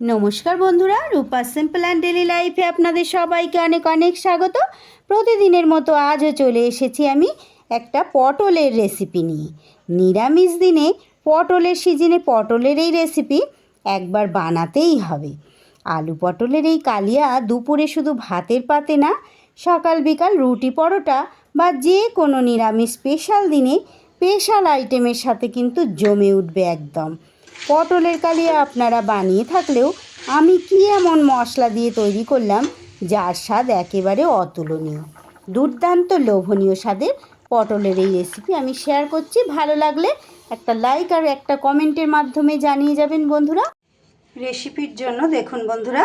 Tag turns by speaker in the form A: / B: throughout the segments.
A: নমস্কার বন্ধুরা, রূপা simple and daily লাইফে আপনাদের সবাইকে অনেক অনেক স্বাগত। প্রতিদিনের মতো আজও চলে এসেছি আমি একটা পটলের রেসিপি নিয়ে। নিরামিষ দিনে পটলের সিজনে পটলের এই রেসিপি একবার বানাতেই হবে। আলু পটলের এই কালিয়া দুপুরে শুধু ভাতের পাতে না, সকাল বিকাল রুটি পরোটা বা যে কোনো নিরামিষ স্পেশাল দিনে স্পেশাল আইটেমের সাথে কিন্তু জমে উঠবে একদম। পটলের কালিয়া আপনারা বানিয়ে থাকলেও আমি কি এমন মশলা দিয়ে তৈরি করলাম, যার স্বাদ একেবারে অতুলনীয়। দুর্দান্ত লোভনীয় স্বাদের পটলের এই রেসিপি আমি শেয়ার করছি। ভালো লাগলে একটা লাইক আর একটা কমেন্টের মাধ্যমে জানিয়ে যাবেন বন্ধুরা। রেসিপির জন্য দেখুন বন্ধুরা,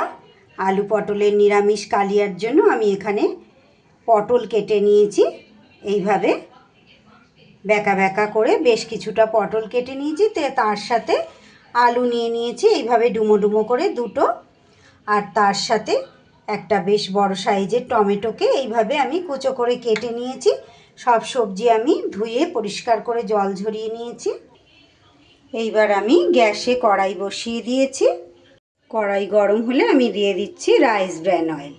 A: আলু পটলের নিরামিষ কালিয়ার জন্য আমি এখানে পটল কেটে নিয়েছি। এইভাবে বেঁকা ব্যাকা করে বেশ কিছুটা পটল কেটে নিয়েছি। তার সাথে আলু নিয়ে নিয়েছি, এইভাবে ডুমো ডুমো করে দুটো। আর তার সাথে একটা বেশ বড় সাইজের টমেটোকে এইভাবে আমি কুচো করে কেটে নিয়েছি। সব সবজি আমি ধুয়ে পরিষ্কার করে জল ঝরিয়ে নিয়েছি। এইবার আমি গ্যাসে কড়াই বসিয়ে দিয়েছি। কড়াই গরম হলে আমি দিয়ে দিচ্ছি রাইস ব্র্যান অয়েল।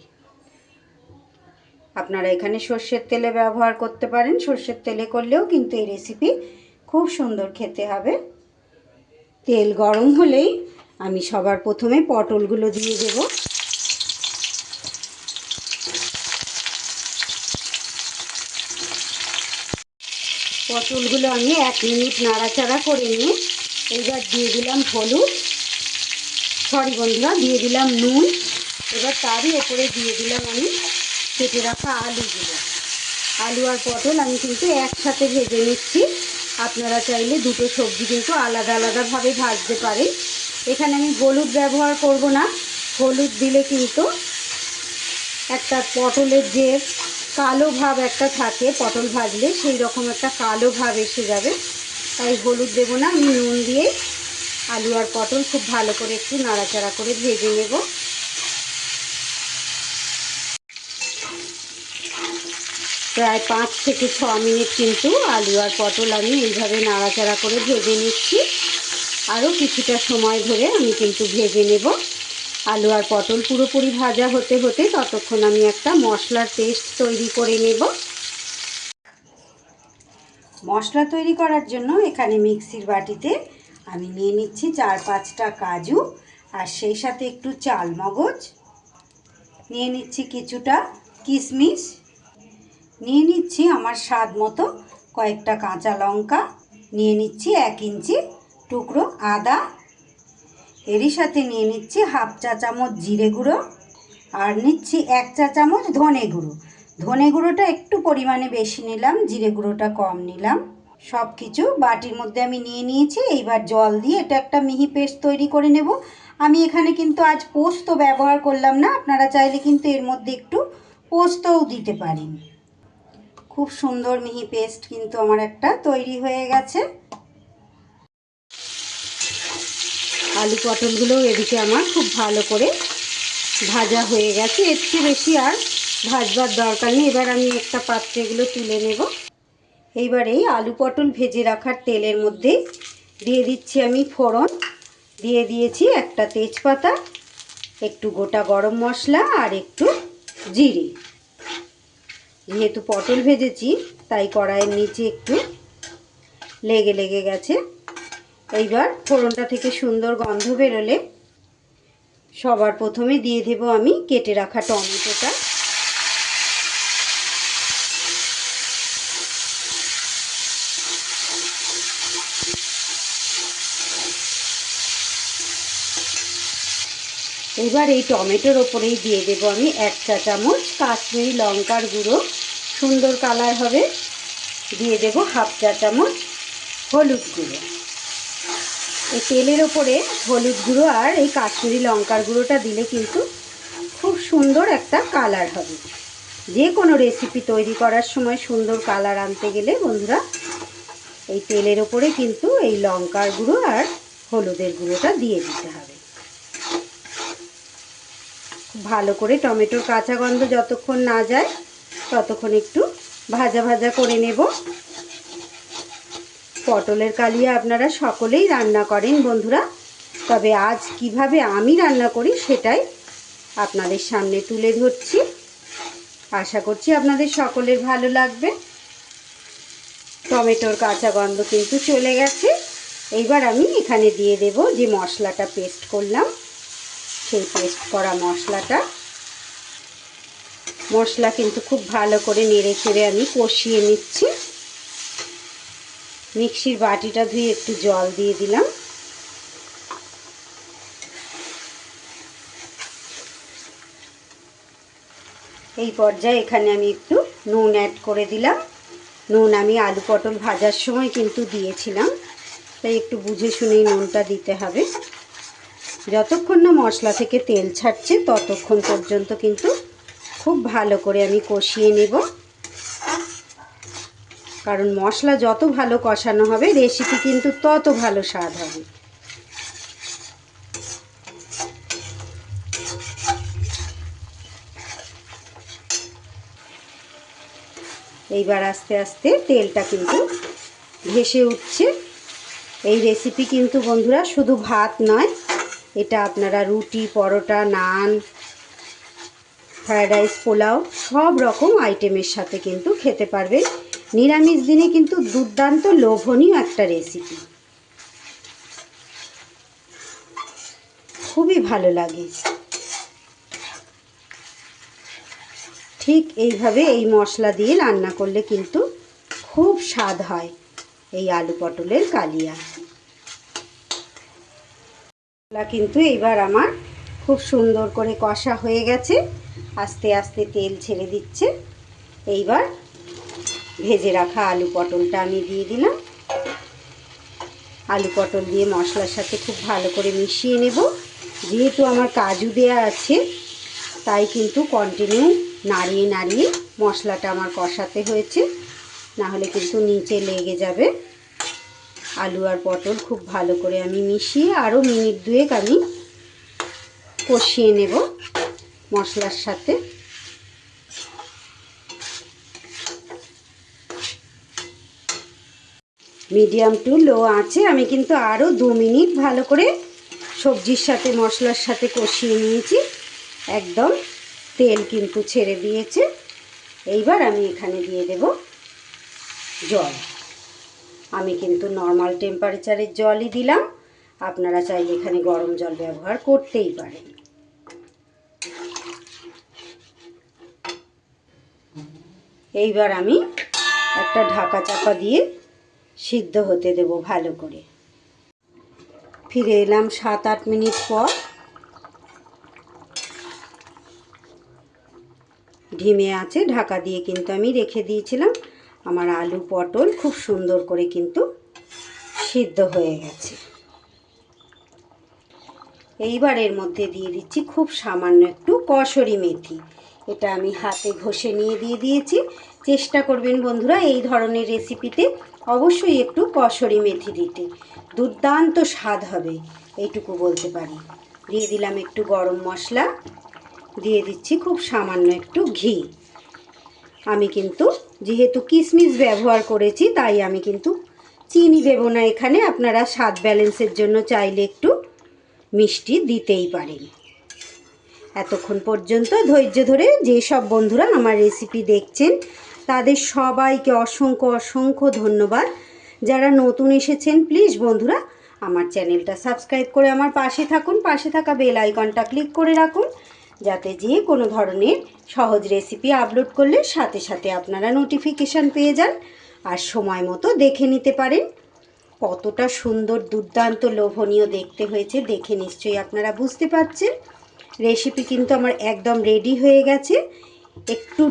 A: আপনারা এখানে সর্ষের তেলে ব্যবহার করতে পারেন। সর্ষের তেলে করলেও কিন্তু এই রেসিপি খুব সুন্দর খেতে হবে। তেল গরম হলেই আমি সবার প্রথমে পটলগুলো দিয়ে দেব। পটলগুলো আমি এক মিনিট নাড়াচাড়া করে নিয়ে এইবার দিয়ে দিলাম হলুদ। সরি বন্ধুরা, দিয়ে দিলাম নুন। এবার তারই ওপরে দিয়ে দিলাম আমি কেটে রাখা আলুগুলো। আলু আর পটল আমি কিন্তু একসাথে ভেজে নিচ্ছি। আপনারা চাইলে দুটো সবজি কিন্তু আলাদা আলাদাভাবে ভাজতে পারেন। এখানে আমি হলুদ ব্যবহার করব না। হলুদ দিলে কিন্তু একটা পটলের যে কালো ভাব একটা থাকে, পটল ভাজলে সেই রকম একটা কালো ভাব এসে যাবে। তাই হলুদ দেবো না, আমি নুন দিয়ে আলু আর পটল খুব ভালো করে একটু নাড়াচাড়া করে ভেজে নেব। প্রায় পাঁচ থেকে ছ মিনিট কিন্তু আলু আর পটল আমি এইভাবে নাড়াচাড়া করে ভেজে নিচ্ছি। আরও কিছুটা সময় ধরে আমি কিন্তু ভেজে নেব। আলু আর পটল পুরোপুরি ভাজা হতে হতে ততক্ষণ আমি একটা মশলার পেস্ট তৈরি করে নেব। মশলা তৈরি করার জন্য এখানে মিক্সির বাটিতে আমি নিয়ে নিচ্ছি চার পাঁচটা কাজু আর সেই সাথে একটু চাল মগজ নিয়ে নিচ্ছি কিছুটা কিশমিশ। নিয়ে নিচ্ছি আমার স্বাদ মতো কয়েকটা কাঁচা লঙ্কা, নিয়ে নিচ্ছি এক ইঞ্চি টুকরো আদা, এরই সাথে নিয়ে নিচ্ছি হাফ চা চামচ জিরে গুঁড়ো, আর নিচ্ছি এক চা চামচ ধনে গুঁড়ো। ধনে গুঁড়োটা একটু পরিমাণে বেশি নিলাম, জিরে গুঁড়োটা কম নিলাম। সব কিছু বাটির মধ্যে আমি নিয়ে নিয়েছি, এইবার জল দিয়ে এটা একটা মিহি পেস্ট তৈরি করে নেব। আমি এখানে কিন্তু আজ পোস্ত ব্যবহার করলাম না, আপনারা চাইলে কিন্তু এর মধ্যে একটু পোস্তও দিতে পারেন। খুব সুন্দর মিহি পেস্ট কিন্তু আমার একটা তৈরি হয়ে গেছে। আলু পটলগুলো এদিকে আমার খুব ভালো করে ভাজা হয়ে গেছে। এর চেয়ে বেশি আর ভাজবার দরকার নেই। এবার আমি একটা পাত্রে এগুলো তুলে নেব। এইবারে আলু পটল ভেজে রাখার তেলের মধ্যে দিয়ে দিচ্ছি আমি ফোড়ন। দিয়ে দিয়েছি একটা তেজপাতা, একটু গোটা গরম মশলা আর একটু জিরে। যেহেতু পটল ভেজেছি, তাই কড়াইয়ের নিচে একটু লেগে লেগে গেছে। এইবার ফোড়নটা থেকে সুন্দর গন্ধ বেরোলে সবার প্রথমে দিয়ে দেব আমি কেটে রাখা টমেটোটা। এবার এই টমেটোর ওপরেই দিয়ে দেবো আমি এক চা চামচ কাশ্মীরি লঙ্কার গুঁড়ো। সুন্দর কালার হবে। দিয়ে দেব হাফ চা চামচ হলুদ গুঁড়ো। এই তেলের ওপরে হলুদ গুঁড়ো আর এই কাশ্মীরি লঙ্কার গুঁড়োটা দিলে কিন্তু খুব সুন্দর একটা কালার হবে। যে কোনো রেসিপি তৈরি করার সময় সুন্দর কালার আনতে গেলে বন্ধুরা, এই তেলের ওপরে কিন্তু এই লঙ্কার গুঁড়ো আর হলুদের গুঁড়োটা দিয়ে দিতে হবে। ভালো করে টমেটোর কাঁচা গন্ধ যতক্ষণ না যায় ততক্ষণ একটু ভাজা ভাজা করে নেব। পটলের কালিয়া আপনারা সকলেই রান্না করেন বন্ধুরা। তবে আজ কীভাবে আমি রান্না করি সেটাই আপনাদের সামনে তুলে ধরছি। আশা করছি আপনাদের সকলের ভালো লাগবে। টমেটোর কাঁচা গন্ধ কিন্তু চলে গেছে। এইবার আমি এখানে দিয়ে দেব যে মশলাটা পেস্ট করলাম। সেই পেস্ট করা মশলাটা। মশলা কিন্তু খুব ভালো করে নেড়ে চেড়ে আমি কষিয়ে নিচ্ছি। মিক্সির বাটিটা ধুয়ে একটু জল দিয়ে দিলাম। এই পর্যায়ে এখানে আমি একটু নুন অ্যাড করে দিলাম। নুন আমি আলু পটল ভাজার সময় কিন্তু দিয়েছিলাম। তাই একটু বুঝে শুনেই নুনটা দিতে হবে। যতক্ষণ না মশলা থেকে তেল ছাড়ছে, ততক্ষণ পর্যন্ত কিন্তু খুব ভালো করে আমি কষিয়ে নেব। কারণ মশলা যত ভালো কষানো হবে রেসিপি কিন্তু তত ভালো স্বাদ হবে। এইবার আস্তে আস্তে তেলটা কিন্তু ভেসে উঠছে। এই রেসিপি কিন্তু বন্ধুরা শুধু ভাত নয়, এটা আপনারা রুটি, পরোটা, নান ফ্রায়েড রাইস পোলাও, সব রকম আইটেমের সাথে কিন্তু খেতে পারবে নিরামিষ দিনে কিন্তু দুর্দান্ত লোভনীয় একটা রেসিপি খুবই ভালো লাগে। ঠিক এইভাবে এই মশলা দিয়ে রান্না করলে কিন্তু খুব স্বাদ হয় এই আলু পটলের কালিয়া। কিন্তু এইবার আমার খুব সুন্দর করে কষা হয়ে গেছে। আস্তে আস্তে তেল ছেড়ে দিচ্ছে। এইবার ভেজে রাখা আলু পটলটা আমি দিয়ে দিলাম। আলু পটল দিয়ে মশলার সাথে খুব ভালো করে মিশিয়ে নেব। যেহেতু আমার কাজু দেয়া আছে, তাই কিন্তু কন্টিনিউ নাড়িয়ে নাড়িয়ে মশলাটা আমার কষাতে হয়েছে। না হলে কিন্তু নিচে লেগে যাবে। আলু আর পটল খুব ভালো করে আমি মিশিয়ে আরও মিনিট দুয়েক আমি কষিয়ে নেব। মশলার সাথে। মিডিয়াম টু লো আছে, আমি কিন্তু আরও দু মিনিট ভালো করে সবজির সাথে, মশলার সাথে কষিয়ে নিয়েছি। একদম তেল কিন্তু ছেড়ে দিয়েছে। এইবার আমি এখানে দিয়ে দেব জল। আমি কিন্তু নর্মাল টেম্পারেচারের জলই দিলাম। আপনারা চাইলে এখানে গরম জল ব্যবহার করতেই পারেন। এইবার আমি একটা ঢাকা চাপা দিয়ে সিদ্ধ হতে দেব ভালো করে। ফিরে এলাম সাত আট মিনিট পর। ঢিমে আছে, ঢাকা দিয়ে কিন্তু আমি রেখে দিয়েছিলাম। আমার আলু পটল খুব সুন্দর করে কিন্তু সিদ্ধ হয়ে গেছে। এইবার এর মধ্যে দিয়ে দিচ্ছি খুব সামান্য একটু কসরি মেথি। এটা আমি হাতে ঘষে নিয়ে দিয়ে দিয়েছি। চেষ্টা করবেন বন্ধুরা এই ধরনের রেসিপিতে অবশ্যই একটু কসরি মেথি দিতে। দুর্দান্ত স্বাদ হবে, এইটুকু বলতে পারি। দিয়ে দিলাম একটু গরম মশলা। দিয়ে দিচ্ছি খুব সামান্য একটু ঘি। আমি কিন্তু যেহেতু কিশমিশ ব্যবহার করেছি, তাই আমি কিন্তু চিনি দেব না এখানে। আপনারা স্বাদ ব্যালেন্সের জন্য চাইলে একটু মিষ্টি দিতেই পারেন। এতক্ষণ পর্যন্ত ধৈর্য ধরে যেসব বন্ধুরা আমার রেসিপি দেখছেন, তাদের সবাইকে অসংখ্য অসংখ্য ধন্যবাদ। যারা নতুন এসেছেন প্লিজ বন্ধুরা, আমার চ্যানেলটা সাবস্ক্রাইব করে আমার পাশে থাকুন। পাশে থাকা বেল আইকনটা ক্লিক করে রাখুন, যাতে যে কোনো ধরনের সহজ রেসিপি আপলোড করলে সাথে সাথে আপনারা নোটিফিকেশান পেয়ে যান আর সময় মতো দেখে নিতে পারেন। কতটা সুন্দর, দুর্দান্ত, লোভনীয় দেখতে হয়েছে, দেখে নিশ্চয়ই আপনারা বুঝতে পারছেন। রেসিপি কিন্তু আমার একদম রেডি হয়ে গেছে। একটু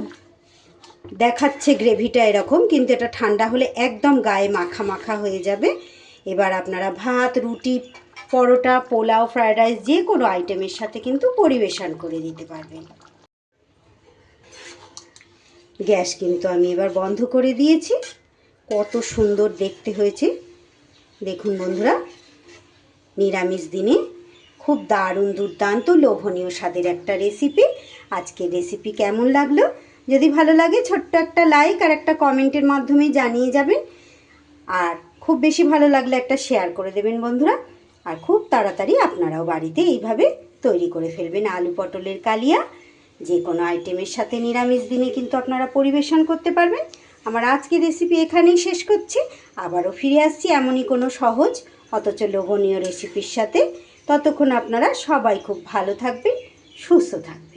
A: দেখাচ্ছে গ্রেভিটা এরকম, কিন্তু এটা ঠান্ডা হলে একদম গায়ে মাখা মাখা হয়ে যাবে। এবার আপনারা ভাত, রুটি, পরোটা, পোলাও ফ্রায়েড রাইস যে কোনো আইটেমের সাথে কিন্তু পরিবেশন করে দিতে পারবেন। গ্যাস কিন্তু আমি এবার বন্ধ করে দিয়েছি। কত সুন্দর দেখতে হয়েছে। দেখুন বন্ধুরা, নিরামিষ দিনে খুব দারুণ, দুর্দান্ত, লোভনীয় স্বাদের একটা রেসিপি আজকের রেসিপি কেমন লাগল? যদি ভালো লাগে, ছোট্ট একটা লাইক আর একটা কমেন্টের মাধ্যমে জানিয়ে যাবেন। আর খুব বেশি ভালো লাগলে একটা শেয়ার করে দেবেন বন্ধুরা। আর খুব তাড়াতাড়ি আপনারাও বাড়িতে এইভাবে তৈরি করে ফেলবেন আলু পটলের কালিয়া। যে কোনো আইটেমের সাথে নিরামিষ দিনে কিন্তু আপনারা পরিবেশন করতে পারবেন। আমার আজকের রেসিপি এখানেই শেষ করছি। আবারও ফিরে আসছি এমনই কোনো সহজ, অথচ লোভনীয় রেসিপির সাথে। ততক্ষণ আপনারা সবাই খুব ভালো থাকবেন সুস্থ থাকবেন।